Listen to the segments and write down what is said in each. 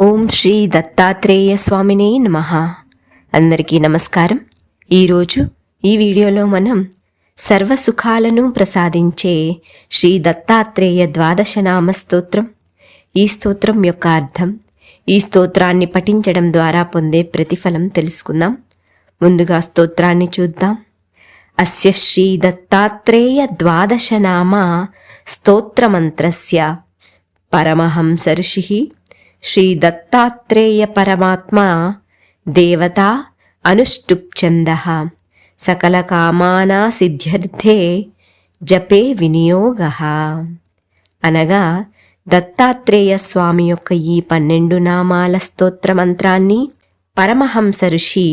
ఓం శ్రీ దత్తాత్రేయ స్వామినే నమ. అందరికీ నమస్కారం. ఈరోజు ఈ వీడియోలో మనం సర్వ సుఖాలను ప్రసాదించే శ్రీ దత్తాత్రేయ ద్వాదశ నామ స్తోత్రం ఈ స్తోత్రం యొక్క అర్థం ఈ స్తోత్రాన్ని పఠించడం ద్వారా పొందే ప్రతిఫలం తెలుసుకుందాం. ముందుగా స్తోత్రాన్ని చూద్దాం. అస్య శ్రీ దత్తాత్రేయ ద్వాదశ నామ స్తోత్రమంత్రస్య ఋషి. శ్రీ దత్తాత్రేయ పరమాత్మ దేవత అనుష్టుప్ఛంద సకల కామానా సిద్ధ్యర్థే జపే వినియోగ అనగా దత్తాత్రేయ స్వామి యొక్క ఈ పన్నెండు నామాల స్తోత్ర మంత్రాన్ని పరమహంస ఋషి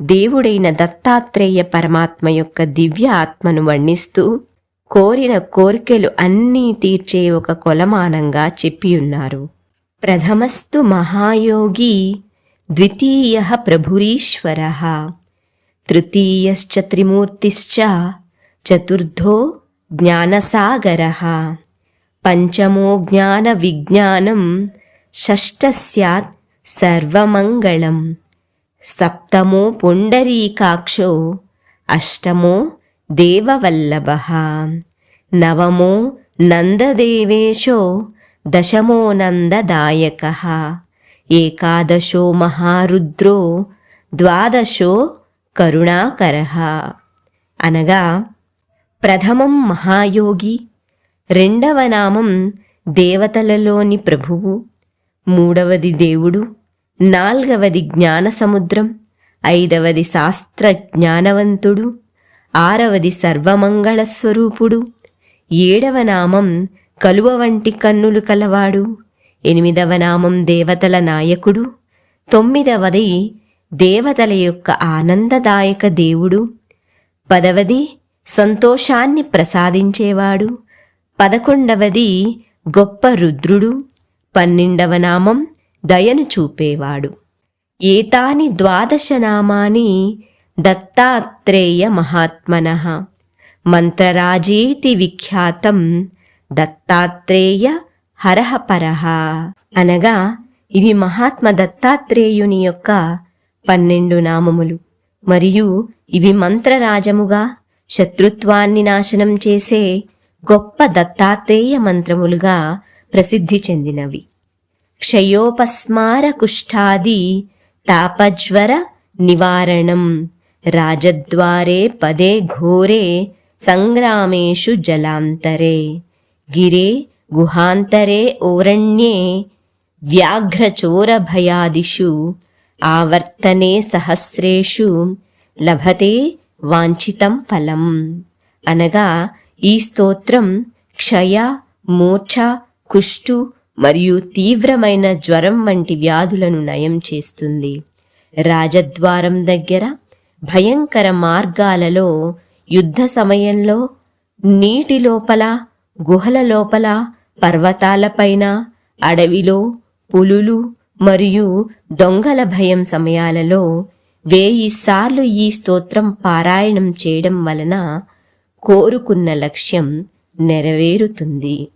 దేవుడైన దత్తాత్రేయ పరమాత్మ యొక్క దివ్య ఆత్మను వర్ణిస్తూ కోరిన కోరికలు అన్నీ తీర్చే ఒక కొలమానంగా చెప్పియున్నారు. ప్రథమస్తు మహాయోగి ద్వితీయ ప్రభురీశ్వర తృతీయశ్చ త్రిమూర్తిశ్చ చతుర్థో జ్ఞానసాగర పంచమో జ్ఞాన విజ్ఞానం షష్ట సత్ సర్వమంగళం సప్తమో పుండరీకాక్షో అష్టమో దేవవల్లభ నవమో నందదేవేశో దశమో నందదాయక ఏకాదశో మహారుద్రో ద్వాదశో కరుణాకర. అనగా ప్రథమం మహాయోగి రెండవ నామం దేవతలలోని ప్రభువు మూడవది దేవుడు నాల్గవది జ్ఞానసముద్రం ఐదవది శాస్త్ర జ్ఞానవంతుడు ఆరవది సర్వమంగళస్వరూపుడు ఏడవ నామం కలువ వంటి కన్నులు కలవాడు. ఎనిమిదవ నామం దేవతల నాయకుడు. తొమ్మిదవది దేవతల యొక్క ఆనందదాయక దేవుడు. పదవది సంతోషాన్ని ప్రసాదించేవాడు. పదకొండవది గొప్ప రుద్రుడు. పన్నెండవ నామం దయను చూపేవాడు. ఏతాని ద్వాదశ నామాని దత్తాత్రేయ మహాత్మన. మంత్రరాజేతి విఖ్యాతం దత్తాత్రేయ హరహ పరహ అనగా ఇవి మహాత్మ దత్తాత్రేయుని యొక్క పన్నెండు నామములు. మరియు ఇవి మంత్రరాజముగా శత్రుత్వాన్ని నాశనం చేసే గొప్ప దత్తాత్రేయ మంత్రములుగా ప్రసిద్ధి చెందినవి. క్షయోపస్మార కుష్ఠాది తాపజ్వర నివారణం రాజద్వారే పదే ఘోరే సంగ్రామేషు జలాంతరే. గిరే గుహాంతరే ఓరణ్యే వ్యాఘ్రచోరభయాదిషు ఆవర్తనే సహస్రేషు లభతే వాంఛితం ఫలం. అనగా ఈ స్తోత్రం క్షయ మూర్ఛ కుష్టు మరియు తీవ్రమైన జ్వరం వంటి వ్యాధులను నయం చేస్తుంది. రాజద్వారం దగ్గర భయంకర మార్గాలలో యుద్ధ సమయంలో నీటి లోపల గుహల లోపల పర్వతాలపైన అడవిలో పులులు మరియు దొంగల భయం సమయాలలో వేయి సార్లు ఈ స్తోత్రం పారాయణం చేయడం వలన కోరుకున్న లక్ష్యం నెరవేరుతుంది.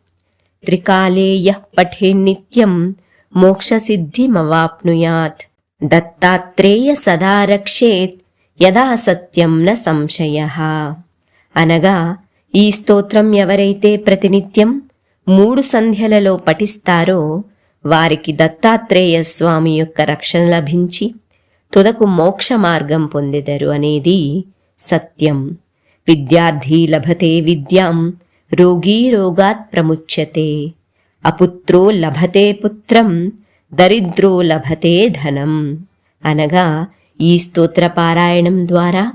త్రికాలేయ పఠే నిత్యం మోక్షసిద్ధిమవాప్నుయాత్. దత్తాత్రేయ సదా రక్షేత్ యదా సత్యం న సంశయ. అనగా ఈ స్తోత్రం ఎవరైతే ప్రతినిత్యం మూడు సంధ్యలలో పఠిస్తారో వారికి దత్తాత్రేయ స్వామి యొక్క రక్షణ లభించి తుదకు మోక్ష మార్గం పొందెదరు అనేది సత్యం. విద్యార్థి లభతే విద్యాం రోగీ రోగాత్ ప్రముచ్యతే. అపుత్రో లభతే పుత్రం దరిద్రో లభతే ధనం. అనగా ఈ స్తోత్ర పారాయణం ద్వారా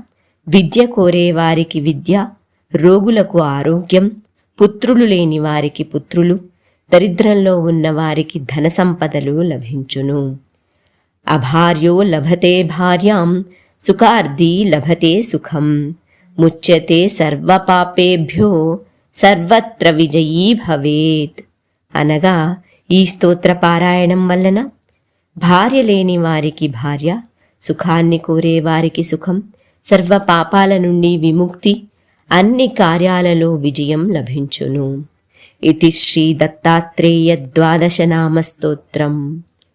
విద్య కోరే వారికి విద్య రోగులకు ఆరోగ్యం పుత్రులు లేని వారికి పుత్రులు దరిద్రంలో ఉన్న వారికి ధన సంపదలు లభించును. అభార్యో లభతే భార్యాం సుఖార్ది లభతే సుఖం. ముచ్యతే సర్వపాపేభ్యో సర్వత్ర విజయీ భవేత్. అనగా ఈ స్తోత్ర పారాయణం వలన భార్య లేని వారికి భార్య సుఖాన్ని కోరే వారికి సుఖం సర్వ పాపాల నుండి విముక్తి అన్ని కార్యాలలో విజయం లభించును. ఇది శ్రీ దత్తాత్రేయ ద్వాదశ నామ స్తోత్రం.